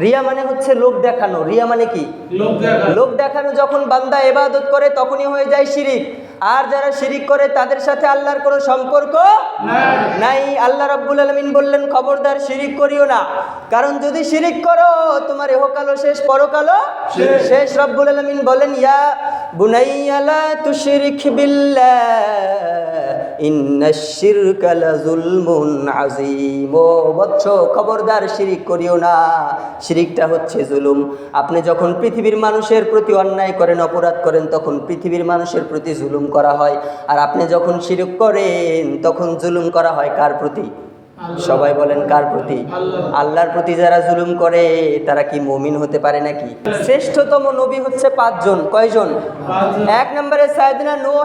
রিয়া মানে হচ্ছে লোক দেখানো। রিয়া মানে কি? লোক দেখানো। যখন বান্দা এবাদত করে তখনই হয়ে যায় শিরিক। আর যারা শিরিক করে তাদের সাথে আল্লাহর কোনো সম্পর্ক নাই। আল্লাহ রাব্বুল আলামিন বললেন খবরদার শিরিক করিও না। কারণ যদি শিরিক করো তোমার ইহকালও শেষ পরকালও শেষ। শেষ। রব্বুল আলামিন বলেন ইয়া বুনাইয়া তু তুশরিক বিল্লাহ। বৎস খবরদার শিরিক করিও না। শিরিকটা হচ্ছে জুলুম। আপনি যখন পৃথিবীর মানুষের প্রতি অন্যায় করেন অপরাধ করেন তখন পৃথিবীর মানুষের প্রতি জুলুম করা হয়। আর আপনি যখন শিরিক করেন তখন জুলুম করা হয় কার প্রতি? সবাই বলেন কার প্রতি? আল্লাহ। আল্লাহর প্রতি যারা জুলুম করে তারা কি মুমিন হতে পারে নাকি? শ্রেষ্ঠতম নবী হচ্ছে পাঁচজন। কয়জন? এক নম্বরে সাইদিনা নূহ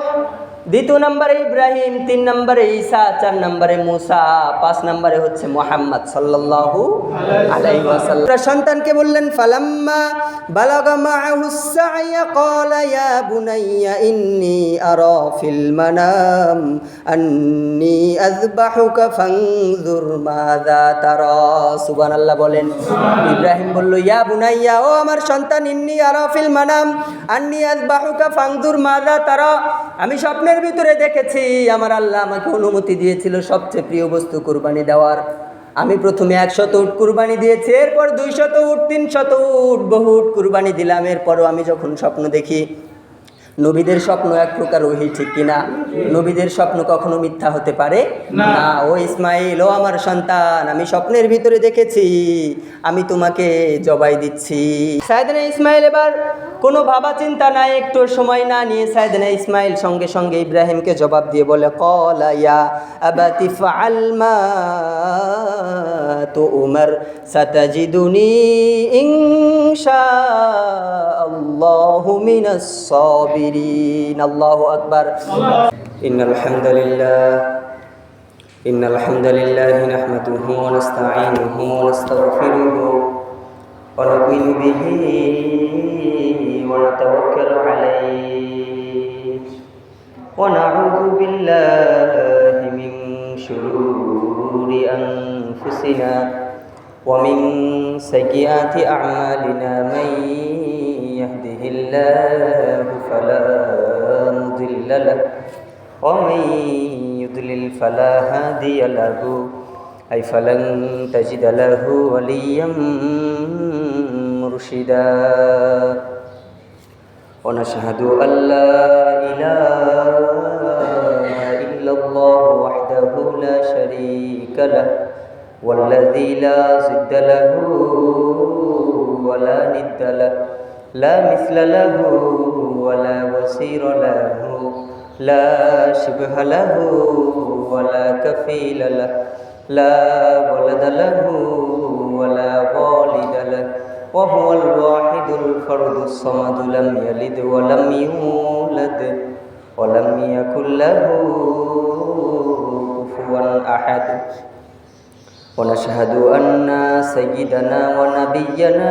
দ্বিতীয় নম্বরে ইব্রাহিম তিন নম্বরে ঈসা চার নম্বরে মুসা পাঁচ নম্বরে হচ্ছে মোহাম্মদ সাল্লাল্লাহু আলাইহি ওয়াসাল্লাম। সন্তানকে বললেন ফালাম্মা বালাগা মাআহু সাইয়া ক্বালা ইয়া বুনাইয়া ইন্নী আরা ফিল মানাম আন্নী আযবাহুকা ফানজুর মাযা তারা। সুবহানাল্লাহ বলেন। ইব্রাহিম বলল ইয়া বুনাইয়া ও আমার সন্তান ইন্নী আরা ফিল মানাম আন্নী আযবাহুকা ফানজুর মাযা তারা। আমি স্বপ্নের ভিতরে দেখেছি, আমার আল্লাহ আমাকে অনুমতি দিয়েছিল সবচেয়ে প্রিয় বস্তু কুরবানি দেওয়ার। আমি প্রথমে একশত উট কুরবানি দিয়েছি, এরপর দুইশত উট, তিনশত উট, বহু উট কুরবানি দিলাম। এরপরও আমি যখন স্বপ্ন দেখি নবীদের স্বপ্ন এক প্রকার ওহি ঠিক কিনা? নবীদের স্বপ্ন কখনো মিথ্যা হতে পারে? না। ও ইসমাইল ও আমার সন্তান আমি স্বপ্নের ভিতরে দেখেছি আমি তোমাকে জবাই দিচ্ছি। সায়দানা ইসমাইল এবার কোনো ভাবা চিন্তা নাই একটু সময় না নিয়ে সায়দানা ইসমাইল সঙ্গে সঙ্গে ইব্রাহিমকে জবাব দিয়ে বলে কলা ইয়া আবাতি ফাআল মা তুমার সাতাজিদুনি ইনশা আল্লাহু মিনাস الكافرين الله أكبر. إن الحمد لله. إن الحمد لله نحمده ونستعينه ونستغفره ونؤمن به ونتوكل عليه. ونعوذ بالله من شرور أنفسنا ومن سيئات أعمالنا. من يهده الله فلا مضل له ومن يضلل فلا هادي له أي فلن تجد له وليا مرشدا. ونشهد أن لا إله إلا الله وحده لا شريك له والذي لا ضد له ولا ند له. لا مثل له ولا وزير له لا شبه له ولا كفيل له لا ولد له ولا والد له وهو الواحد الفرد الصمد لم يلد ولم يولد ولم يكن له كفوا أحد ونشهد أن سيدنا ونبينا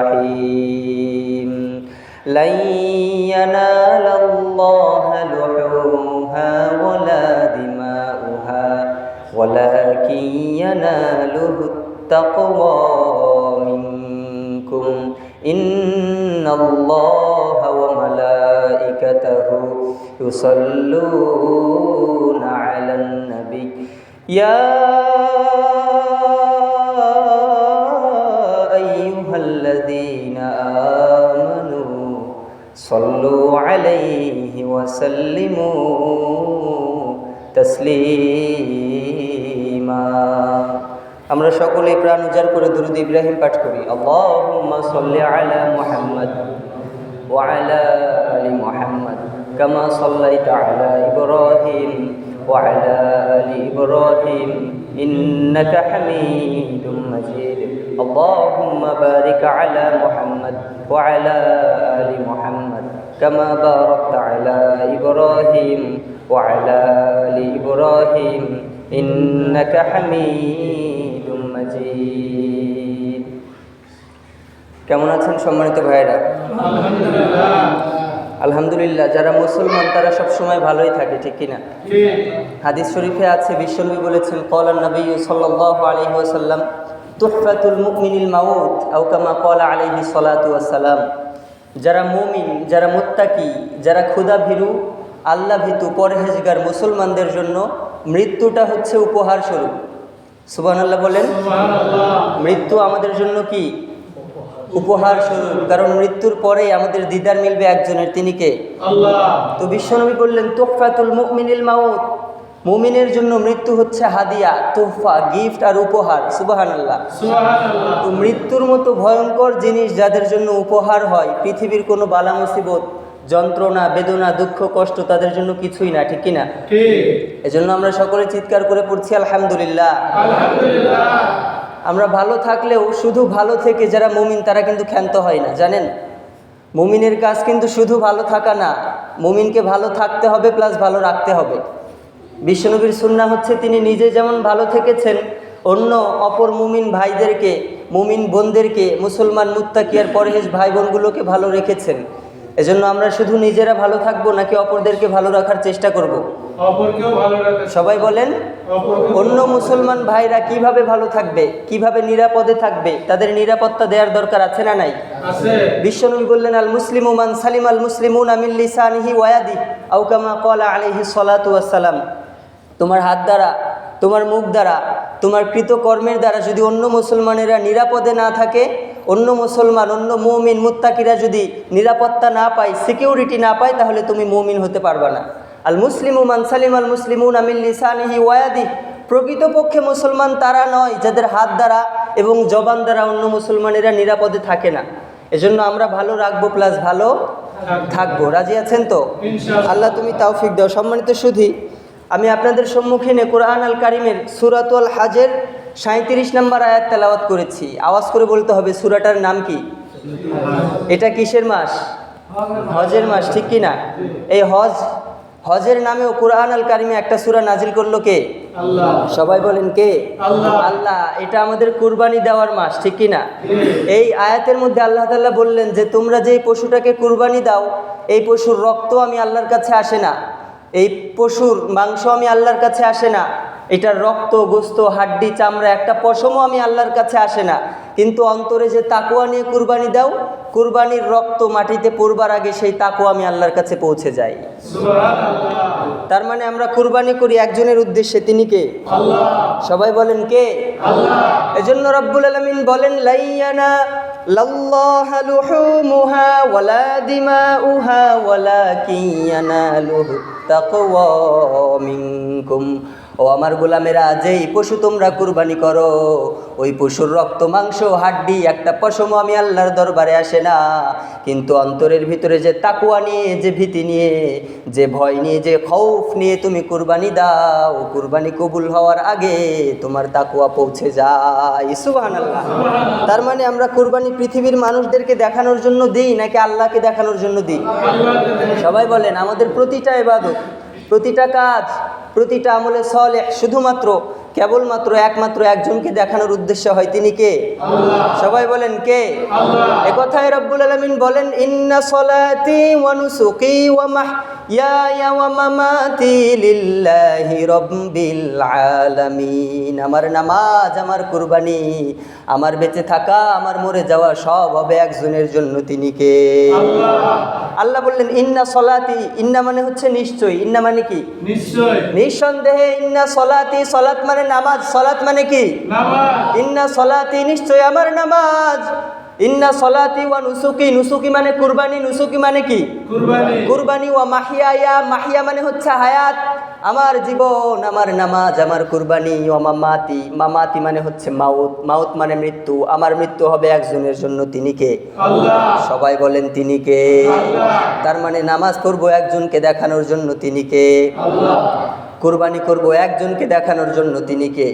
الرحيم. لن ينال الله لحومها ولا دماؤها ولكن يناله التقوى منكم. إن الله وملائكته يصلون على النبي. يا تسليما আমরা সকলে প্রাণ উজাড় করে দুরুদ ইব্রাহিম পাঠ করি আল্লাহুম্মা সাল্লি আলা মুহাম্মদ ওয়া আলা আলি মুহাম্মদ কামা সাল্লাইতা আলা ইব্রাহিম ওয়া আলা আলি ইব্রাহিম ইন্নাকা হামিদুম মাজিদ আল্লাহুম্মা বারিক আলা মুহাম্মদ ওয়া আলা আলি বারাকতা আলা ইব্রাহিম ওয়া আলা আলি ইব্রাহিম ইন্নাকা হামিদুম মাজিদ কেমন আছেন সম্মানিত ভাইয়েরা? আলহামদুলিল্লাহ। যারা মুসলমান তারা সব সময় ভালোই থাকে ঠিক কিনা? হাদিস শরীফে আছে বিশ্বনবী বলেছেন কলান নবী সাল্লাল্লাহু আলাইহি ওয়াসাল্লাম তুহফাতুল মুমিনিল মাউত আও কামা ক্বালা আলাইহি সালাতু ওয়াসসালাম। যারা মুমিন যারা মুত্তাকি যারা ক্ষুদা ভীরু আল্লাহ ভীতু পরহেজগার মুসলমানদের জন্য মৃত্যুটা হচ্ছে উপহার স্বরূপ। সুবহানাল্লাহ বলেন মৃত্যু আমাদের জন্য কি? উপহার স্বরূপ। কারণ মৃত্যুর পরেই আমাদের দিদার মিলবে একজনের তিনি কে? তো বিশ্বনবী বললেন তোফাতুল মুমিনিল মাউত। মুমিনের জন্য মৃত্যু হচ্ছে হাদিয়া তোহফা গিফট আর উপহার সুবাহান আল্লাহ তো মৃত্যুর মতো ভয়ঙ্কর জিনিস যাদের জন্য উপহার হয় পৃথিবীর কোনো বালা মুসিবত যন্ত্রণা বেদনা দুঃখ কষ্ট তাদের জন্য কিছুই না ঠিক কিনা? এজন্য আমরা সকলে চিৎকার করে পড়ছি আলহামদুলিল্লাহ। আমরা ভালো থাকলেও শুধু ভালো থেকে যারা মুমিন তারা কিন্তু ক্ষান্ত হয় না জানেন? মুমিনের কাজ কিন্তু শুধু ভালো থাকা না মুমিনকে ভালো থাকতে হবে প্লাস ভালো রাখতে হবে। বিশ্বনবীর সুন্না হচ্ছে তিনি নিজে যেমন ভালো থেকেছেন অন্য অপর মুমিন ভাইদেরকে মুমিন বোনদেরকে মুসলমান মুত্তাকিয়ার পরহেজ ভাই বোনগুলোকে ভালো রেখেছেন। এজন্য আমরা শুধু নিজেরা ভালো থাকব নাকি অপরদেরকে ভালো রাখার চেষ্টা করব। সবাই বলেন অন্য মুসলমান ভাইরা কীভাবে ভালো থাকবে কীভাবে নিরাপদে থাকবে তাদের নিরাপত্তা দেওয়ার দরকার আছে না নাই? বিশ্বনবী বললেন আল মুসলিম মান সালিম আল মুসলিমুন আমিল লিসানিহি ওয়াদি আউকামা কলা আলাইহি সালাতু তোমার হাত দ্বারা তোমার মুখ দ্বারা তোমার কৃতকর্মের দ্বারা যদি অন্য মুসলমানেরা নিরাপদে না থাকে অন্য মুসলমান অন্য মৌমিন মুত্তাকিরা যদি নিরাপত্তা না পায় সিকিউরিটি না পায় তাহলে তুমি মৌমিন হতে পারবা না। আল মুসলিমু মান সালিম আল মুসলিম মুসলিমুন আমিল লিসানিহি ওয়াদি প্রকৃতপক্ষে মুসলমান তারা নয় যাদের হাত দ্বারা এবং জবান দ্বারা অন্য মুসলমানেরা নিরাপদে থাকে না। এজন্য আমরা ভালো রাখব প্লাস ভালো থাকব। রাজি আছেন তো? আল্লাহ তুমি তাওফিক দাও। সম্মানিত সুধী আমি আপনাদের সম্মুখীনে কোরআন আল কারিমের সুরাতুল হাজের সাঁত্রিশ নম্বর আয়াত তেলাওয়াত করেছি। আওয়াজ করে বলতে হবে সুরাটার নাম কি? এটা কিসের মাস? হজের মাস ঠিক কি না? এই হজ হজের নামেও কোরআন আল কারিমে একটা সুরা নাজিল করল কে? সবাই বলেন কে? আল্লাহ। এটা আমাদের কুরবানি দেওয়ার মাস ঠিক কি না? এই আয়াতের মধ্যে আল্লাহ তাআলা বললেন যে তোমরা যে পশুটাকে কুরবানি দাও এই পশুর রক্ত আমি আল্লাহর কাছে আসে না। এই পশুর মাংস আমি আল্লাহর কাছে আসে না। এটার রক্ত গোস্ত হাড্ডি চামড়া একটা পশমও আমি আল্লাহর কাছে আসে না। কিন্তু অন্তরে যে তাকুয়া নিয়ে কুরবানি দাও কুরবানির রক্ত মাটিতে পড়বার আগে সেই তাকুয়া আমি আল্লাহর কাছে পৌঁছে যাই। তার মানে আমরা কুরবানি করি একজনের উদ্দেশ্যে তিনি কে? সবাই বলেন কে? এজন্য রব্বুল আলামিন বলেন লাইয়ানা لله لحومها ولا دماؤها ولكن يناله التقوى منكم ও আমার গোলামেরা, যেই পশু তোমরা কুরবানি করো, ওই পশুর রক্ত, মাংস, হাড্ডি, একটা পশম আমি আল্লাহর দরবারে আসে না। কিন্তু অন্তরের ভিতরে যে তাকুয়া নিয়ে, যে ভীতি নিয়ে, যে ভয় নিয়ে, যে খৌফ নিয়ে তুমি কুরবানি দাও, কুরবানি কবুল হওয়ার আগে তোমার তাকুয়া পৌঁছে যায়। সুবহানাল্লাহ। তার মানে আমরা কুরবানি পৃথিবীর মানুষদেরকে দেখানোর জন্য দিই, নাকি আল্লাহকে দেখানোর জন্য দিই? সবাই বলেন, আমাদের প্রতিটা ইবাদত, প্রতিটা কাজ প্রতিটা আমলে সলে শুধুমাত্র কেবলমাত্র একমাত্র একজনকে দেখানোর উদ্দেশ্য হয় তিনি কে? সবাই বলেন কে? একথায় রব্বুল আলামিন বলেন ইন্না সলাতি ওয়া নুসুকি ওয়া মাহইয়ায়া ওয়া মামাতি লিল্লাহি রাব্বিল আলামিন। আমার নামাজ আমার কুরবানি আমার বেঁচে থাকা আমার মরে যাওয়া সব হবে একজনের জন্য তিনি কে? আল্লাহ। বললেন ইন্না সলাতি ইন্না মানে হচ্ছে নিশ্চয় ইন্না মানে কি? নিশ্চয় নিঃসন্দেহে ইন্না সলাতি সলাত মানে নামাজ সলাত মানে কি? ইন্না সলাতি নিশ্চয় আমার নামাজ। ইন্না সলাতি ওয়া নুসুকি নুসুকি মানে কুরবানি নুসুকি মানে কি? কুরবানি। ওয়া মাহিয়া মাহিয়া মানে হচ্ছে হায়াত। আমার জীবন আমার নামাজ আমার কুরবানি ও মামাতি। মামাতি মানে হচ্ছে মাউত। মাউত মানে মৃত্যু। আমার মৃত্যু হবে একজনের জন্য তিনি কে? সবাই বলেন তিনি কে? তার মানে নামাজ করব একজনকে দেখানোর জন্য তিনি কে? কুরবানি করব একজনকে দেখানোর জন্য তিনি কে?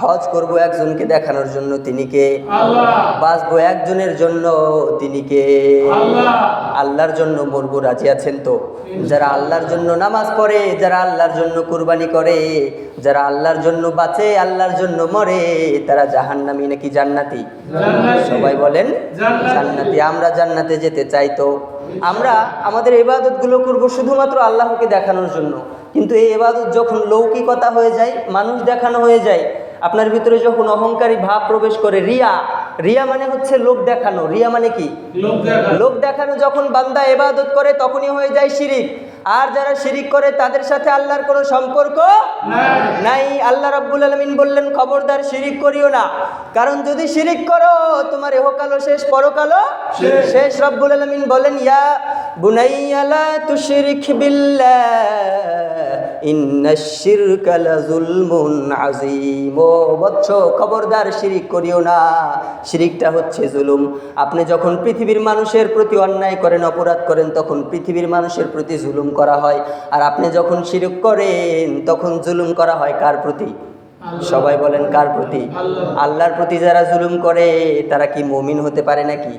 হজ করব একজনকে দেখানোর জন্য তিনি কে? আল্লাহ। বাঁচবো একজনের জন্য তিনি কে? আল্লাহর জন্য মরবো রাজি আছেন তো? যারা আল্লাহর জন্য নামাজ পড়ে যারা আল্লাহর জন্য কুরবানি করে যারা আল্লাহর জন্য বাঁচে আল্লাহর জন্য মরে তারা জাহান্নামী নাকি জান্নাতি। সবাই বলেন জান্নাতি। জান্নাতি। আমরা জান্নাতে যেতে চাই তো? আমরা আমাদের ইবাদতগুলো করব শুধুমাত্র আল্লাহকে দেখানোর জন্য। কিন্তু এই এবাদত যখন লৌকিকতা হয়ে যায় মানুষ দেখানো হয়ে যায় আপনার ভিতরে যখন অহংকারী ভাব প্রবেশ করে রিয়া রিয়া মানে হচ্ছে লোক দেখানো। রিয়া মানে কি? লোক দেখানো। যখন বান্দা এবাদত করে তখনই হয়ে যায় শিরিক। আর যারা শিরিক করে তাদের সাথে আল্লাহর কোনো সম্পর্ক নাই। আল্লাহ রাব্বুল আলামিন বললেন খবরদার শিরিক করিও না। কারণ যদি শিরিক করো তোমার এহকালও শেষ পরকালও শেষ। শেষ। রব্বুল আলামিন বলেন ইয়া বুনাইয়া তু তুশরিক বিল্লাহ। বৎস খবরদার শিরিক করিও না। শিরিকটা হচ্ছে জুলুম। আপনি যখন পৃথিবীর মানুষের প্রতি অন্যায় করেন, অপরাধ করেন, তখন পৃথিবীর মানুষের প্রতি জুলুম করা হয়। আর আপনি যখন শিরিক করেন, তখন জুলুম করা হয় কার প্রতি? সবাই বলেন কার প্রতি? আল্লাহর প্রতি যারা জুলুম করে তারা কি মমিন হতে পারে নাকি?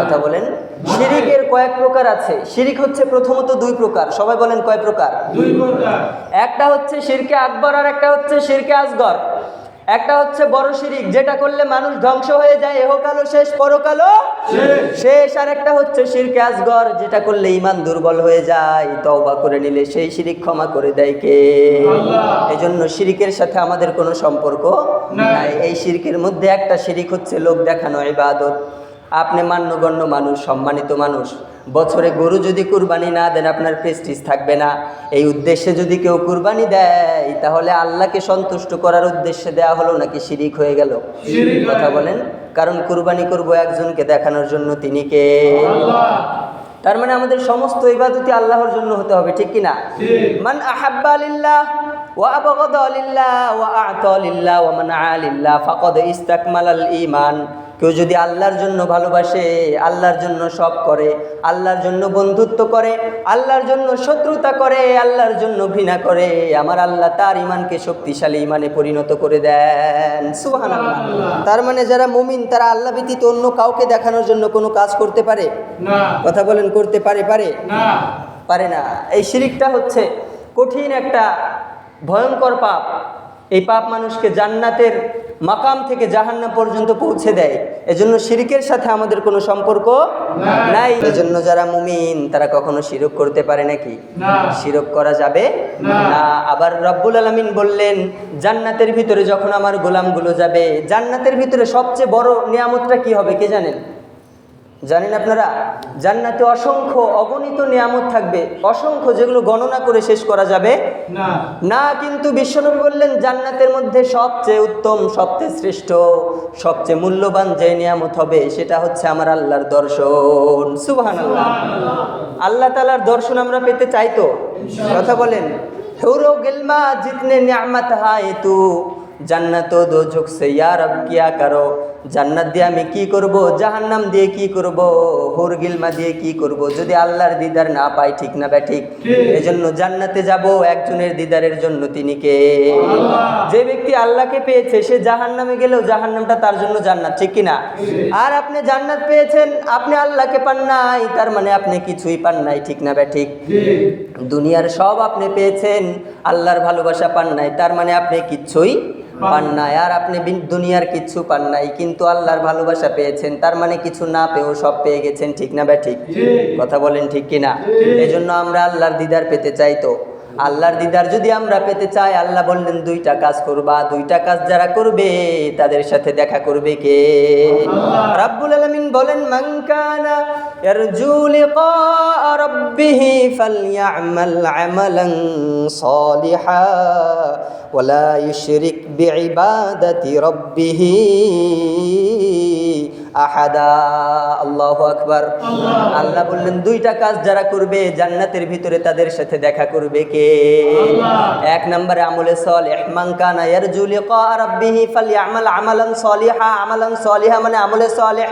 কথা বলেন। শিরিকের কয়েক প্রকার আছে। শিরিক হচ্ছে প্রথমত দুই প্রকার। সবাই বলেন কয় প্রকার? দুই প্রকার। একটা হচ্ছে শিরকে আকবর আর একটা হচ্ছে শিরকে আসগর। একটা হচ্ছে বড় শিরিক যেটা করলে মানুষ ধ্বংস হয়ে যায় এহকালও শেষ পরকালও শেষ। শেষ আর একটা হচ্ছে শিরকে আসগর যেটা করলে ইমান দুর্বল হয়ে যায় তওবা করে নিলে সেই শিরিক ক্ষমা করে দেয় কে আল্লাহ। এই জন্য শিরিকের সাথে আমাদের কোনো সম্পর্ক নাই। নাই এই শিরিকের মধ্যে একটা শিরিক হচ্ছে লোক দেখানো ইবাদত আপনি মান্যগণ্য মানুষ সম্মানিত মানুষ বছরে গরু যদি কুরবানি না দেন আপনার প্রেস্টিজ থাকবে না। এই উদ্দেশ্যে যদি কেউ কুরবানি দেয় তাহলে আল্লাহকে সন্তুষ্ট করার উদ্দেশ্যে দেয়া হলো নাকি শিরিক হয়ে গেল? কথা বলেন। কারণ কুরবানি করব একজনকে দেখানোর জন্য তিনি কে? তার মানে আমাদের সমস্ত ইবাদতি আল্লাহর জন্য হতে হবে ঠিক কিনা। মান আহাব্বা লিল্লাহ ওয়া আ'তা লিল্লাহ ওয়া মানআ লিল্লাহ ফাকাদ ইস্তাকমালাল ঈমান। কেউ যদি আল্লাহর জন্য ভালোবাসে আল্লাহর জন্য সব করে আল্লাহর জন্য বন্ধুত্ব করে আল্লাহর জন্য শত্রুতা করে আল্লাহর জন্য ঘৃণা করে আমার আল্লাহ তার ইমানকে শক্তিশালী ইমানে পরিণত করে দেন। সুবহানাল্লাহ। তার মানে যারা মুমিন তারা আল্লাহ ব্যতীত অন্য কাউকে দেখানোর জন্য কোনো কাজ করতে পারে? কথা বলেন করতে পারে পারে? পারে না। এই শিরিকটা হচ্ছে কঠিন একটা ভয়ঙ্কর পাপ। এই পাপ মানুষকে জান্নাতের মাকাম থেকে জাহান্না পর্যন্ত পৌঁছে দেয়। এজন্য শিরিকের সাথে আমাদের কোনো সম্পর্ক নাই। এজন্য যারা মুমিন তারা কখনো শিরক করতে পারে নাকি। শিরক করা যাবে। না। আবার রব্বুল আলমিন বললেন জান্নাতের ভিতরে যখন আমার গোলামগুলো যাবে জান্নাতের ভিতরে সবচেয়ে বড় নিয়ামতটা কি হবে কে জানেন? জানেন আপনারা জান্নাতে অসংখ্য অগণিত নিয়ামত থাকবে অসংখ্য যেগুলো গণনা করে শেষ করা যাবে। না। কিন্তু বিশ্বনবী বললেন জান্নাতের মধ্যে সবচেয়ে উত্তম সবচেয়ে শ্রেষ্ঠ সবচেয়ে মূল্যবান যে নিয়ামত হবে সেটা হচ্ছে আমার আল্লাহর দর্শন। সুবহান আল্লাহ আল্লাহ তালার দর্শন আমরা পেতে চাই তো? কথা বলেন। হেউরো গেলমা জিতনে নিয়ামত হায় তু জান্নাত দো ঝুকছে ইয়ার কিয়া কারও। জান্নাত দিয়ে আমি কি করব? জাহান্নাম দিয়ে কি করব? হুর গিলমা দিয়ে কি করব? যদি আল্লাহর দিদার না পাই ঠিক না ব্যা ঠিক? ঠিক। এজন্য জান্নাতে যাব একজনের দিদারের জন্য তিনি কে? যে ব্যক্তি আল্লাহকে পেয়েছে সে জাহান্নামে গেলেও জাহান্নামটা তার জন্য জান্নাত ঠিক কিনা? আর আপনি জান্নাত পেয়েছেন আপনি আল্লাহকে পান নাই তার মানে আপনি কিছুই পান নাই ঠিক না ব্যা ঠিক? দুনিয়ার সব আপনি পেয়েছেন আল্লাহর ভালোবাসা পান নাই তার মানে আপনি কিচ্ছুই পান নাই। আর আপনি দুনিয়ার কিচ্ছু পান নাই কিন্তু আল্লাহর ভালোবাসা পেয়েছেন তার মানে কিছু না পেয়েও সব পেয়ে গেছেন ঠিক না ব্যা ঠিক? কথা বলেন ঠিক কিনা এই জন্য আমরা আল্লাহর দিদার পেতে চাই তো। আল্লাহর দিদার যদি আমরা পেতে চাই আল্লাহ বললেন দুইটা কাজ করবা দুইটা কাজ যারা করবে তাদের সাথে দেখা করবে কে? রাব্বুল আলামিন বলেন মান কানা ইয়ারজু লিকা রাব্বিহি ফালইআমাল আমালান সালিহা ওয়ালা ইউশরিক বিইবাদাতি রাব্বিহি আহাদা। আল্লাহ আকবার। আল্লাহ বললেন দুইটা কাজ যারা করবে জান্নাতের ভিতরে তাদের সাথে দেখা করবে কে? এক নম্বরে আমলে সালেহ মান কানা ইয়ারজু লিকা রাব্বিহি ফালইআমাল আমালান সলিহা। আমালান সলিহা মানে আমলে সালেহ।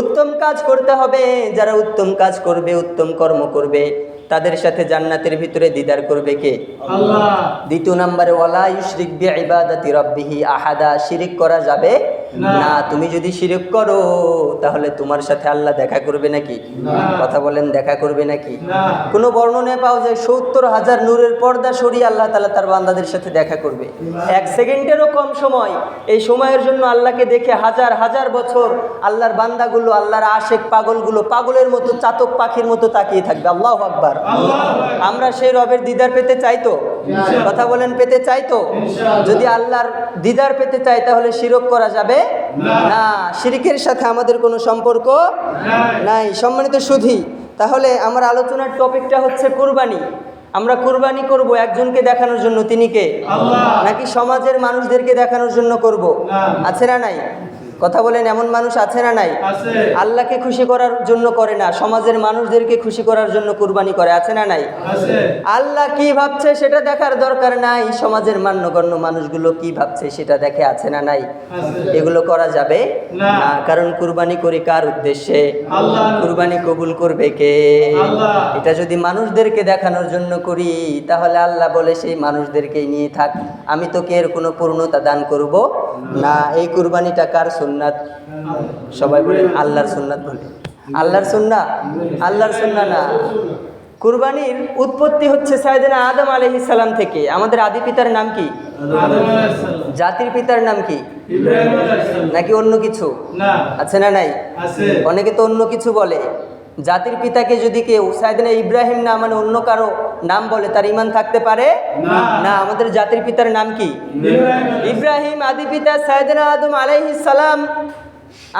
উত্তম কাজ করতে হবে যারা উত্তম কাজ করবে উত্তম কর্ম করবে। তাদের সাথে জান্নাতের ভিতরে দিদার করবে কে? আল্লাহ। দ্বিতীয় নম্বরে ওয়ালা ইউশরিক বি ইবাদাতি রাব্বিহি আহাদা। শিরিক করা যাবে না। তুমি যদি শিরিক করো তাহলে তোমার সাথে আল্লাহ দেখা করবে নাকি? কথা বলেন দেখা করবে নাকি? কোনো বর্ণনায় পাওয়া যায় সত্তর হাজার নূরের পর্দা সরিয়ে আল্লাহ তালা তার বান্দাদের সাথে দেখা করবে। এক সেকেন্ডেরও কম সময়। এই সময়ের জন্য আল্লাহকে দেখে হাজার হাজার বছর আল্লাহর বান্দাগুলো আল্লাহর আশেক পাগলগুলো পাগলের মতো চাতক পাখির মতো তাকিয়ে থাকবে। আল্লাহ আকবার। আমরা সেই রবের দিদার পেতে চাই তো? কথা বলেন পেতে চাই তো? যদি আল্লাহর দিদার পেতে চাই তাহলে শিরক করা যাবে? না। না। শিরিকের সাথে আমাদের কোনো সম্পর্ক নাই। সম্মানিত সুধি তাহলে আমার আলোচনার টপিকটা হচ্ছে কোরবানি। আমরা কোরবানি করব একজনকে দেখানোর জন্য তিনি কে? নাকি সমাজের মানুষদেরকে দেখানোর জন্য করব। আছে না নাই? কথা বলেন এমন মানুষ আছে না নাই? আল্লাহকে খুশি করার জন্য করে না সমাজের মানুষদেরকে খুশি করার জন্য কুরবানি করে আছে না নাই? আল্লাহ কি ভাবছে সেটা দেখার দরকার নাই সমাজের মান্যগণ্য মানুষগুলো কি ভাবছে সেটা দেখে আছে না নাই? এগুলো করা যাবে? না। কারণ কুরবানি করি কার উদ্দেশ্যে। কুরবানি কবুল করবে কে? এটা যদি মানুষদেরকে দেখানোর জন্য করি তাহলে আল্লাহ বলে সেই মানুষদেরকে নিয়ে থাক। আমি তোকে এর কোনো পূর্ণতা দান করব না। এই কুরবানিটা কার সুন্নাত। সবাই বলে আল্লাহর সুন্নাত বলে। আল্লাহর সুন্না আল্লাহর সুন্না না। কুরবানির উৎপত্তি হচ্ছে সাইদিনা আদম সালাম থেকে। আমাদের আদি পিতার নাম কি? জাতির পিতার নাম কি? নাকি অন্য কিছু? আছে না নাই? অনেকে তো অন্য কিছু বলে। জাতির পিতাকে যদি কেউ সাইদিনা ইব্রাহিম না মানে অন্য কারও নাম বলে তার ইমান থাকতে পারে? না। আমাদের জাতির পিতার নাম কি? ইব্রাহিম। ইব্রাহিম আদি পিতা সাইদিনা আদম আলাইহিস সালাম।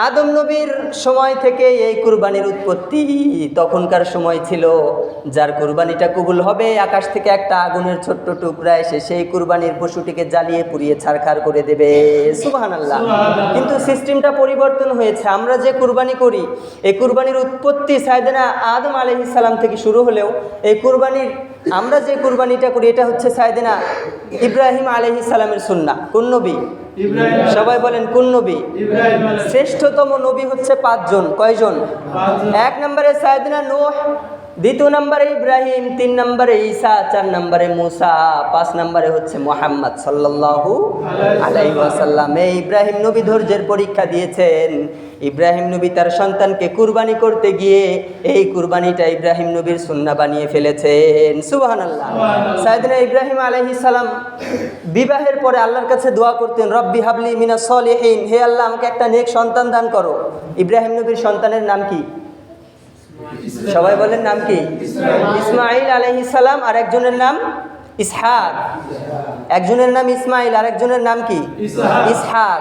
আদম নবীর সময় থেকে এই কুরবানির উৎপত্তি তখনকার সময় ছিল। যার কুরবানিটা কবুল হবে আকাশ থেকে একটা আগুনের ছোট্ট টুকরা এসে সেই কুরবানির পশুটিকে জ্বালিয়ে পুড়িয়ে ছারখার করে দেবে। সুবাহান আল্লাহ কিন্তু সিস্টেমটা পরিবর্তন হয়েছে। আমরা যে কুরবানি করি এই কুরবানির উৎপত্তি সাইদেনা আদম আলহিস সালাম থেকে শুরু হলেও এই কুরবানির আমরা যে কুরবানিটা করি এটা হচ্ছে সাইদেনা ইব্রাহিম আলহিস সালামের সুন্না কোন নবী? সবাই বলেন কোন নবী? শ্রেষ্ঠতম নবী হচ্ছে পাঁচজন কয়জন? এক নম্বরে সায়দিনা নূহ দ্বিতীয় নম্বরে ইব্রাহিম তিন নম্বরে ঈসা চার নম্বরে মুসা পাঁচ নম্বরে হচ্ছে মোহাম্মদ সাল্লাল্লাহু আলাইসাল্লাম এই ইব্রাহিম নবী ধৈর্যের পরীক্ষা দিয়েছেন। ইব্রাহিম নবী তার সন্তানকে কুরবানি করতে গিয়ে এই কুরবানিটা ইব্রাহিম নবীর সুন্না বানিয়ে ফেলেছেন। সুবহানাল্লাহ। সাইদিনা ইব্রাহিম আলাইহিস সালাম বিবাহের পরে আল্লাহর কাছে দোয়া করতেন রব্বি হাবলি মিনা সলিহিন। হে আল্লাহ আমাকে একটা নেক সন্তান দান করো। ইব্রাহিম নবীর সন্তানের নাম কি? সবাই বলেন নাম কি? ইসমাইল আলাইহিস সালাম আর একজনের নাম ইসহাক। একজনের নাম ইসমাইল আর একজনের নাম কি? ইসহাক।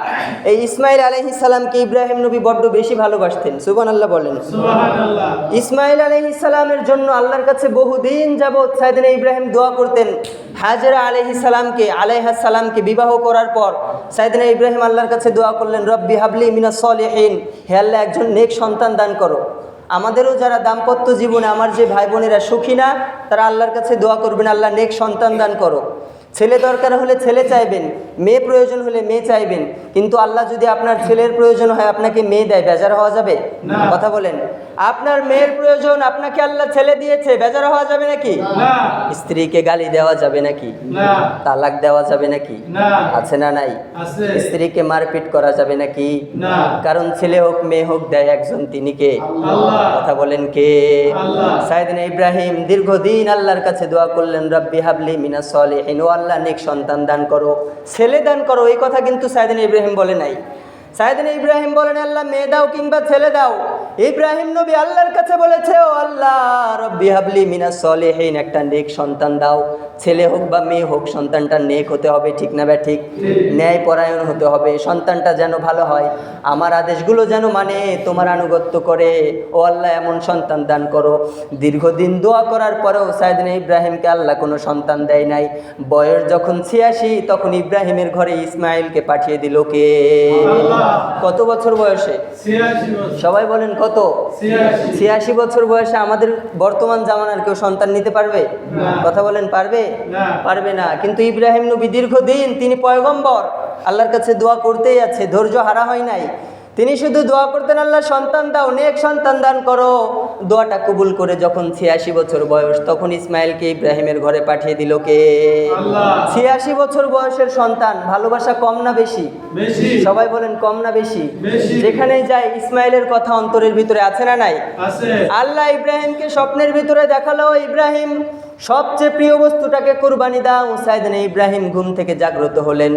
এই ইসমাইল আলাইহিস সালামকে ইব্রাহিম নবী বড্ড বেশি ভালোবাসতেন সুবান আল্লাহ বলেন ইসমাইল আলহি সালামের জন্য আল্লাহর কাছে বহুদিন যাবৎ সাইদিনা ইব্রাহিম দোয়া করতেন। হাজরা আলহি সালামকে আলাইহা সালামকে বিবাহ করার পর সাইদিনা ইব্রাহিম আল্লাহর কাছে দোয়া করলেন রব্বি হাবলি মিনা সলিহীন। হে আল্লাহ একজন নেক সন্তান দান করো। আমাদেরও যারা দাম্পত্য জীবনে আমার যে ভাই বোনেরা সুখী না তারা আল্লাহর কাছে দোয়া করবেন আল্লাহ নেক সন্তান দান করো। ছেলে দরকার হলে ছেলে চাইবেন মেয়ে প্রয়োজন হলে মেয়ে চাইবেন কিন্তু আল্লাহ যদি আপনার ছেলের প্রয়োজন হয় আপনাকে মেয়ে দেয় বেজার হওয়া যাবে? কথা বলেন। আপনার মেয়ের প্রয়োজন আপনাকে আল্লাহ ছেলে দিয়েছে বেজার হওয়া যাবে নাকি? স্ত্রীকে গালি দেওয়া যাবে নাকি? তালাক দেওয়া যাবে নাকি? আছে না নাই? স্ত্রীকে মারপিট করা যাবে নাকি? কারণ ছেলে হোক মেয়ে হোক দেয় একজন তিনি কে কথা বলেন কে। সাইদিন ইব্রাহিম দীর্ঘদিন আল্লাহর কাছে দোয়া করলেন রব্বি হাবলি মিনা সলিহিন ও আল্লাহ নেক সন্তান দান করো ছেলে দান করো। এই কথা কিন্তু সাইদিন ইব্রাহিম বলে নাই। সাইদিন ইব্রাহিম বলেন আল্লাহ মেয়ে দাও কিংবা ছেলে দাও। ইব্রাহিম নবী আল্লাহর কাছে বলেছে ও আল্লাহ রব্বি হাবলি মিনা সলেহীন একটা নেক সন্তান দাও। ছেলে হোক বা মেয়ে হোক সন্তানটা নেক হতে হবে ঠিক না ব্যা ঠিক? ন্যায় পরায়ণ হতে হবে সন্তানটা যেন ভালো হয়। আমার আদেশগুলো যেন মানে তোমার আনুগত্য করে। ও আল্লাহ এমন সন্তান দান করো। দীর্ঘদিন দোয়া করার পরেও সাইদিন ইব্রাহিমকে আল্লাহ কোনো সন্তান দেয় নাই। বয়স যখন ছিয়াশি তখন ইব্রাহিমের ঘরে ইসমাইলকে পাঠিয়ে দিল কে? কত বছর বয়সে? সবাই বলেন কত ছিয়াশি। ছিয়াশি বছর বয়সে আমাদের বর্তমান জামানার কেউ সন্তান নিতে পারবে? কথা বলেন পারবে? পারবে না। কিন্তু ইব্রাহিম নবী দীর্ঘদিন তিনি পয়গম্বর। আল্লাহর কাছে দোয়া করতেই আছে ধৈর্য হারা হয় নাই। তিনি শুধু দোয়া করতেন আল্লাহ সন্তান দাও নেক সন্তান দান করো। দোয়াটা কবুল করে যখন ছিয়াশি বছর বয়স তখন ইসমাইলকে ইব্রাহিমের ঘরে পাঠিয়ে দিল কে? ছিয়াশি বছর বয়সের সন্তান ভালোবাসা কম না বেশি? সবাই বলেন কম না বেশি। যেখানেই যায় ইসমাইলের কথা অন্তরের ভিতরে আছে না নাই? আল্লাহ ইব্রাহিমকে স্বপ্নের ভিতরে দেখাল ইব্রাহিম সবচেয়ে প্রিয় বস্তুটাকে কোরবানি দাও। সাইদিনে ইব্রাহিম ঘুম থেকে জাগ্রত হলেন।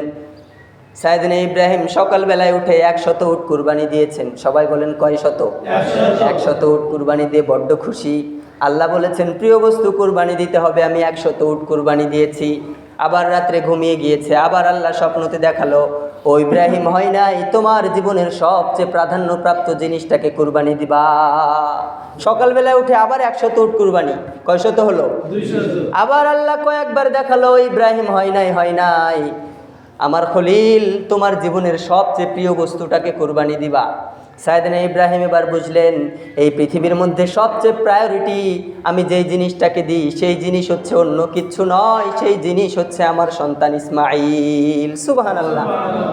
সাইদিনে ইব্রাহিম সকালবেলায় উঠে একশত উট কুরবানি দিয়েছেন। সবাই বলেন কয় শত? একশত। উট কুরবানি দিয়ে বড্ড খুশি। আল্লাহ বলেছেন প্রিয় বস্তু কুরবানি দিতে হবে। আমি একশত উট কুরবানি দিয়েছি। আবার রাত্রে ঘুমিয়ে গিয়েছে। আবার আল্লাহ স্বপ্নতে দেখাল ও ইব্রাহিম হয় নাই তোমার জীবনের সবচেয়ে প্রাধান্যপ্রাপ্ত জিনিসটাকে কুরবানি দিবা? সকালবেলায় উঠে আবার একশত উট কুরবানি। কয় শত হলো? আবার আল্লাহ কয়েকবার দেখাল ইব্রাহিম হয় নাই হয় নাই। আমার খলিল, তোমার জীবনের সবচেয়ে প্রিয় বস্তুটাকে কোরবানি দিবা। সায়দিনা ইব্রাহিম এবার বুঝলেন, এই পৃথিবীর মধ্যে সবচেয়ে প্রায়োরিটি আমি যেই জিনিসটাকে দিই, সেই জিনিস হচ্ছে অন্য কিচ্ছু নয়, সেই জিনিস হচ্ছে আমার সন্তান ইসমাইল সুবাহান আল্লাহ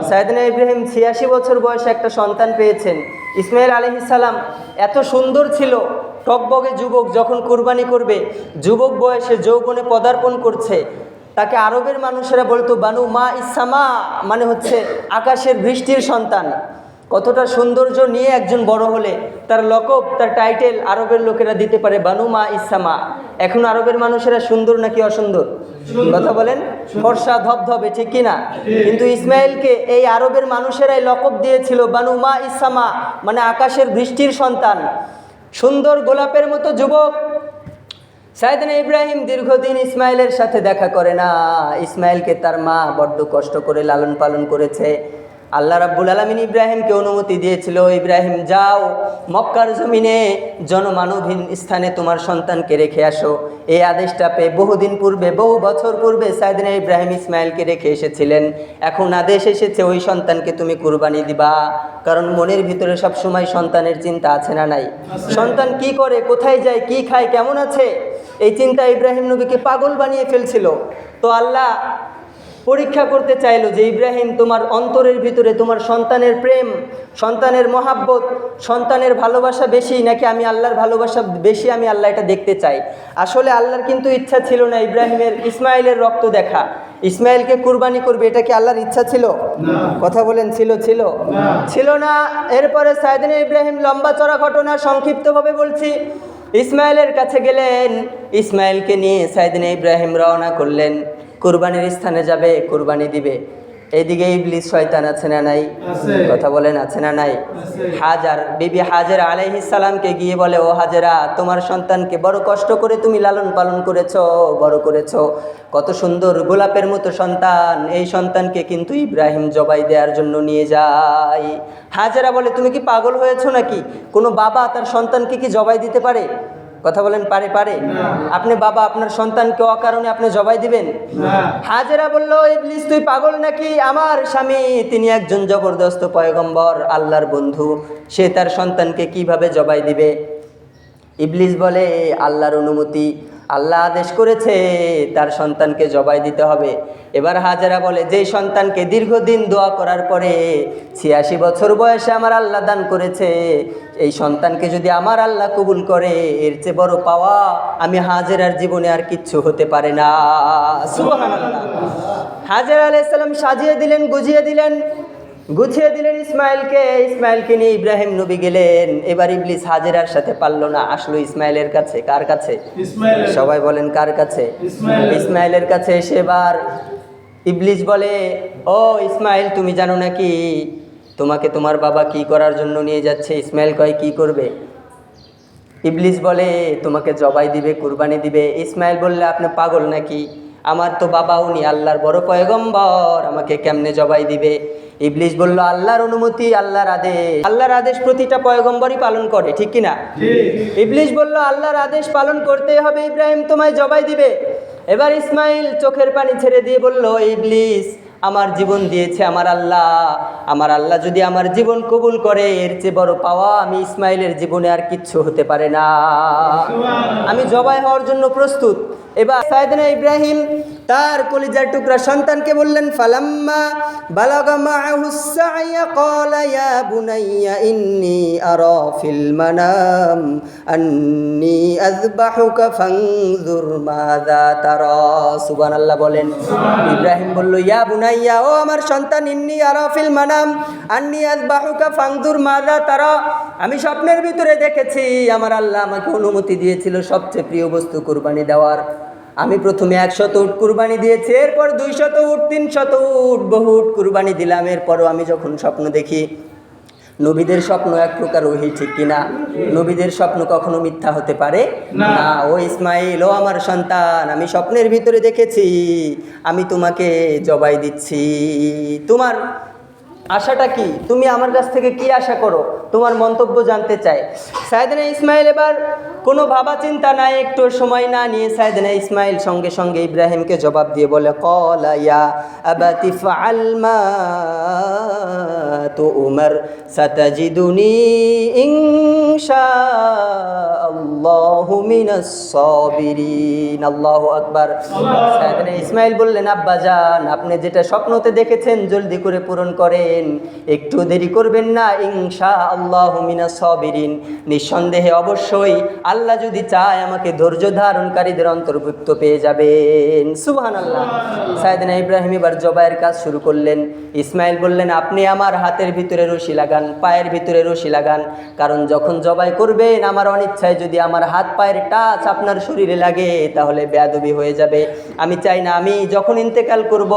সায়দিনা ইব্রাহিম ছিয়াশি বছর বয়সে একটা সন্তান পেয়েছেন। ইসমাইল আলহিসাল্লাম এত সুন্দর ছিল, টকবগে যুবক যখন কুরবানি করবে, যুবক বয়সে যৌবনে পদার্পণ করছে তাকে আরবের মানুষেরা বলতো, বানু মা ইসামা মানে হচ্ছে আকাশের বৃষ্টির সন্তান। কতটা সৌন্দর্য নিয়ে একজন বড় হলে। তার লকব, তার টাইটেল আরবের লোকেরা দিতে পারে, বানু মা ইসামা এখন আরবের মানুষেরা সুন্দর নাকি অসুন্দর? কথা বলেন? ফর্সা ধবধবে, ঠিক কিনা? কিন্তু ইসমাইলকে এই আরবের মানুষেরাই লকব দিয়েছিল, বানু মা ইসামা মানে আকাশের বৃষ্টির সন্তান। সুন্দর গোলাপের মতো যুবক সাইদিন ইব্রাহিম দীর্ঘদিন ইসমাইলের সাথে দেখা করে না। ইসমাইলকে তার মা বড্ড কষ্ট করে লালন পালন করেছে। আল্লাহ রাব্বুল আলমিন ইব্রাহিমকে অনুমতি দিয়েছিল, ইব্রাহিম, যাও, মক্কার জমিনে জনমানবহীন স্থানে তোমার সন্তানকে রেখে আসো। এই আদেশটা পেয়ে বহুদিন পূর্বে, বহু বছর পূর্বে সাইদিন ইব্রাহিম ইসমাইলকে রেখে এসেছিলেন। এখন আদেশ এসেছে, ওই সন্তানকে তুমি কুরবানি দিবা। কারণ মনের ভিতরে সব সময় সন্তানের চিন্তা আছে না নাই? সন্তান কি করে, কোথায় যায়, কি খায়, কেমন আছে? এই চিন্তা ইব্রাহিম নবীকে পাগল বানিয়ে ফেলছিল। তো আল্লাহ পরীক্ষা করতে চাইলো যে ইব্রাহিম তোমার অন্তরের ভিতরে তোমার সন্তানের প্রেম সন্তানের মহাব্বত সন্তানের ভালোবাসা বেশি নাকি আমি আল্লাহর ভালোবাসা বেশি আমি আল্লাহ এটা দেখতে চাই? আসলে আল্লাহর কিন্তু ইচ্ছা ছিল না ইব্রাহিমের ইসমাইলের রক্ত দেখা। ইসমাইলকে কুরবানি করবে এটা কি আল্লাহর ইচ্ছা ছিল? কথা বলেন ছিল ছিল। ছিল না। এরপরে সাইদিন ইব্রাহিম লম্বা চড়া ঘটনা সংক্ষিপ্তভাবে বলছি। ইসমাইলের কাছে গেলেন। ইসমাইলকে নিয়ে সাইদিন ইব্রাহিম রওনা করলেন। কুরবানির স্থানে যাবে কুরবানি দিবে। এইদিকে ইবলিস শয়তান আছে না নাই? কথা বলেন আছে না নাই? হাজার বিবি হাজার আলাইহিস সালামকে গিয়ে বলে ও হাজেরা তোমার সন্তানকে বড় কষ্ট করে তুমি লালন পালন করেছ বড় করেছ। কত সুন্দর গোলাপের মতো সন্তান। এই সন্তানকে কিন্তু ইব্রাহিম জবাই দেওয়ার জন্য নিয়ে যায়। হাজেরা বলে তুমি কি পাগল হয়েছো নাকি? কোনো বাবা তার সন্তানকে কি জবাই দিতে পারে? কথা বলেন পারে পারে? আপনি বাবা আপনার সন্তানকে অকারণে আপনি জবাই দিবেন? হাজেরা বলল ইবলিস তুই পাগল নাকি? আমার স্বামী তিনি একজন জবরদস্ত পয়গম্বর আল্লাহর বন্ধু। সে তার সন্তানকে কীভাবে জবাই দিবে? ইবলিস বলে আল্লাহর অনুমতি। আল্লাহ আদেশ করেছে, তার সন্তানকে জবাই দিতে হবে। এবার হাজারা বলে, যেই সন্তানকে দীর্ঘদিন দোয়া করার পরে ছিয়াশি বছর বয়সে আমার আল্লাহ দান করেছে, এই সন্তানকে যদি আমার আল্লাহ কবুল করে, এর চেয়ে বড় পাওয়া আমি হাজেরার জীবনে আর কিচ্ছু হতে পারে না। হাজার আলাইসাল্লাম সাজিয়ে দিলেন, গুজিয়ে দিলেন। গুছিয়ে দিলেন ইসমাইলকে। ইসমাইলকে নিয়ে ইব্রাহিম নবী গেলেন। এবার ইবলিস হাজেরার সাথে পারল না। আসলো ইসমাইলের কাছে। কার কাছে? সবাই বলেন কার কাছে? ইসমাইলের। কাছে এসে এবার ইবলিস বলে ও ইসমাইল তুমি জানো নাকি তোমাকে তোমার বাবা কি করার জন্য নিয়ে যাচ্ছে? ইসমাইল কয় কি করবে? ইবলিস বলে তোমাকে জবাই দিবে কুরবানি দিবে। ইসমাইল বললে আপনি পাগল নাকি? আমার তো বাবা উনি আল্লাহর বড় পয়গম্বর আমাকে কেমনে জবাই দিবে? ইবলিস বলল আল্লাহর অনুমতি আল্লাহর আদেশ। আল্লাহর আদেশ প্রতিটা পয়গম্বরই পালন করে ঠিক কি না ঠিক। ইবলিশ বলল আল্লাহর আদেশ পালন করতে হবে ইব্রাহিম তোমায় জবাই দিবে। এবার ইসমাইল চোখের পানি ছেড়ে দিয়ে বলল ইবলিস আমার জীবন দিয়েছে আমার আল্লাহ। আমার আল্লাহ যদি আমার জীবন কবুল করে এর চেয়ে বড় পাওয়া আমি ইসমাইলের জীবনে আর কিচ্ছু হতে পারে না। আমি জবাই হওয়ার জন্য প্রস্তুত। এবার সাইদিনা ইব্রাহিম তার কলিজার টুকরা সন্তানকে বললেন ফালাম্মা বালাগা মাআহু সাইয়া ক্বালা ইয়া বুনাইয়া ইন্নী আরা ফিল মানাম আন্নী আযবাহুকা ফানজুর মাযা তারা। সুবহানাল্লাহ বলেন। ইব্রাহিম বলল ইয়া বুনাইয়া ও আমার সন্তান ইন্নী আরা ফিল মানাম আন্নী আযবাহুকা ফানজুর মাযা তারা। আমি স্বপ্নের ভিতরে দেখেছি আমার আল্লাহ আমাকে অনুমতি দিয়েছিল সবচেয়ে প্রিয় বস্তু কুরবানি দেওয়ার। আমি প্রথমে একশত উট কুরবানি দিয়েছি এরপর দুইশত উট তিনশত উট বহু উট কুরবানি দিলাম। এরপরও আমি যখন স্বপ্ন দেখি নবীদের স্বপ্ন এক প্রকার ওহি ঠিক কিনা নবীদের স্বপ্ন কখনো মিথ্যা হতে পারে? না। না ও ইসমাইল ও আমার সন্তান আমি স্বপ্নের ভিতরে দেখেছি আমি তোমাকে জবাই দিচ্ছি। তোমার আশাটা কি? তুমি আমার কাছ থেকে কি আশা করো? তোমার মন্তব্য জানতে চাই। সায়দানা ইসমাইল এবার কোনো ভাবা চিন্তা নাই একটু সময় না নিয়ে সায়দানা ইসমাইল সঙ্গে সঙ্গে ইব্রাহিমকে জবাব দিয়ে বলে কলা ইয়া আবাতি ফাআল মা তো উমর সাতাজিদুনি ইনশা আল্লাহু মিনাস সাবিরিন। আল্লাহু আকবার। ইসমাইল বললেন আব্বা যান আপনি যেটা স্বপ্নতে দেখেছেন জলদি করে পূরণ করেন। একটু দেরি করবেন না ইনশা আল্লাহ মিনা সবিরিন। নিঃসন্দেহে অবশ্যই আল্লাহ যদি চায় আমাকে ধৈর্য ধারণকারীদের অন্তর্ভুক্ত পেয়ে যাবেন। সুবহান আল্লাহ সাইদিনা ইব্রাহিম এবার জবাইয়ের কাজ শুরু করলেন। ইসমাইল বললেন আপনি আমার হাতের ভিতরে রশি লাগান পায়ের ভিতরে রশি লাগান। কারণ যখন জবাই করবেন আমার অনিচ্ছায় যদি আমার হাত পায়ের টাচ আপনার শরীরে লাগে তাহলে বেয়াদবি হয়ে যাবে। আমি চাই না আমি যখন ইন্তেকাল করব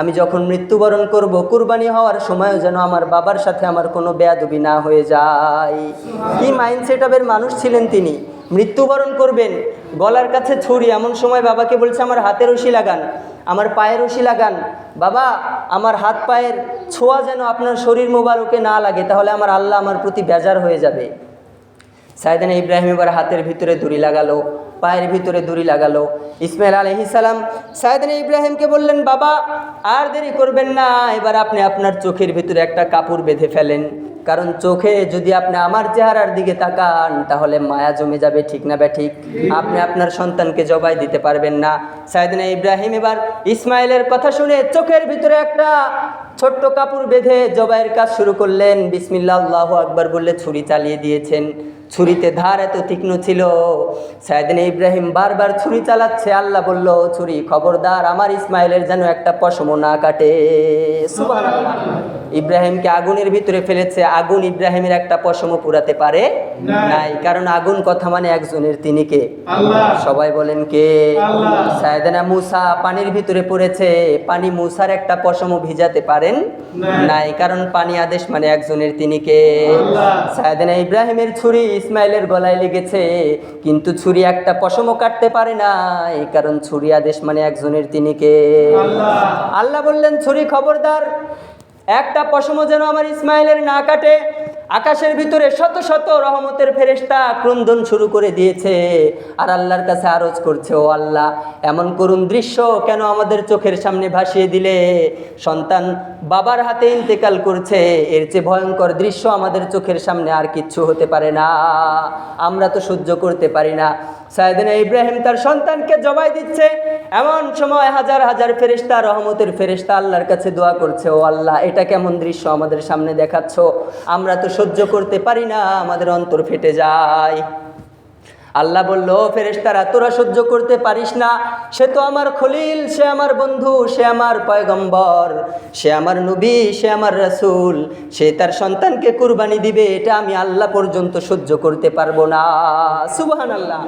আমি যখন মৃত্যুবরণ করব কুরবানি হওয়ার সময়ও যেন আমার বাবার সাথে আমার কোনো বেয়াদবি না হয়ে যায়। কি মাইন্ড সেট মানুষ ছিলেন তিনি? মৃত্যুবরণ করবেন, গলার কাছে ছুরি, এমন সময় বাবাকে বলছে, আমার হাতের রশি লাগান, আমার পায়ের রশি লাগান। বাবা, আমার হাত পায়ের ছোঁয়া যেন আপনার শরীর মোবারকে না লাগে, তাহলে আমার আল্লাহ আমার প্রতি বেজার হয়ে যাবে। সাইদানা ইব্রাহিম এবার হাতের ভিতরে দড়ি লাগালো। পায়ের ভিতরে দড়ি লাগালো। ইসমাইল আলহিসাল্লাম সাইদানা ইব্রাহিমকে বললেন, বাবা, আর দেরি করবেন না, এবার আপনি আপনার চোখের ভিতরে একটা কাপড় বেঁধে ফেলেন। কারণ চোখে যদি আপনি আমার চেহারার দিকে তাকান, তাহলে মায়া জমে যাবে, ঠিক না ঠিক? আপনি আপনার সন্তানকে জবাই দিতে পারবেন না। সাইদিনা ইব্রাহিম এবার ইসমাইলের কথা শুনে চোখের ভিতরে একটা ছোট্ট কাপড় বেঁধে জবাইয়ের কাজ শুরু করলেন। বিসমিল্লা আল্লাহ আকবর বললে ছুরি চালিয়ে দিয়েছেন। ছুরিতে ধার এত তীক্ষ্ণ ছিল। সায়দিন ইব্রাহিম বারবার ছুরি চালাচ্ছে। আল্লাহ বলল ছুরি খবরদার আমার ইসমাইলের যেন একটা পশম না কাটে। ইব্রাহিমকে আগুনের ভিতরে ফেলেছে। আগুন ইব্রাহিমের একটা পশম পুরাতে পারে নাই। কারণ আগুন কথা মানে একজনের তিনি কে? সবাই বলেন কে। সায়দানা মুসা পানির ভিতরে পড়েছে। পানি মুসার একটা পশম ভিজাতে পারেন। নাই। কারণ পানি আদেশ মানে একজনের তিনি কে? সায়দানা ইব্রাহিমের ছুরি ইসমাইলের গলায় লেগেছে। কিন্তু ছুরি একটা পশমও কাটতে পারে না এই কারণ ছুরি আদেশ মানে একজনের তিনি কে আল্লাহ। আল্লাহ বললেন ছুরি খবরদার একটা পশমও যেন আমার ইসমাইলের না কাটে। আকাশের ভিতরে শত শত রহমতের ফেরেশতা ক্রন্দন শুরু করে দিয়েছে। আর আল্লাহর কাছে আরজ করছে, ও আল্লাহ, এমন করুণ দৃশ্য কেন আমাদের চোখের সামনে ভাসিয়ে দিলে? সন্তান বাবার হাতে ইন্তেকাল করছে, এর চেয়ে ভয়ঙ্কর দৃশ্য আমাদের চোখের সামনে আর কিচ্ছু হতে পারে না। আমরা তো সহ্য করতে পারি না। সায়দিনা ইব্রাহিম তার সন্তানকে জবাই দিচ্ছে। এমন সময় হাজার হাজার ফেরেশতা, রহমতের ফেরেশতা আল্লাহর কাছে দোয়া করছে, ও আল্লাহ, এটা কেমন দৃশ্য আমাদের সামনে দেখাচ্ছ? আমরা তো সহ্য করতে পারি না, আমাদের অন্তর ফেটে যায়। আল্লাহ বলল ফেরেস্তারা তোরা সহ্য করতে পারিস না। সে তো আমার খলিল, সে আমার বন্ধু, সে আমার পয়গম্বর, সে আমার নবী, সে আমার রাসুল, সে তার সন্তানকে কুরবানি দিবে, এটা আমি আল্লাহ পর্যন্ত সহ্য করতে পারব না। সুবহানাল্লাহ।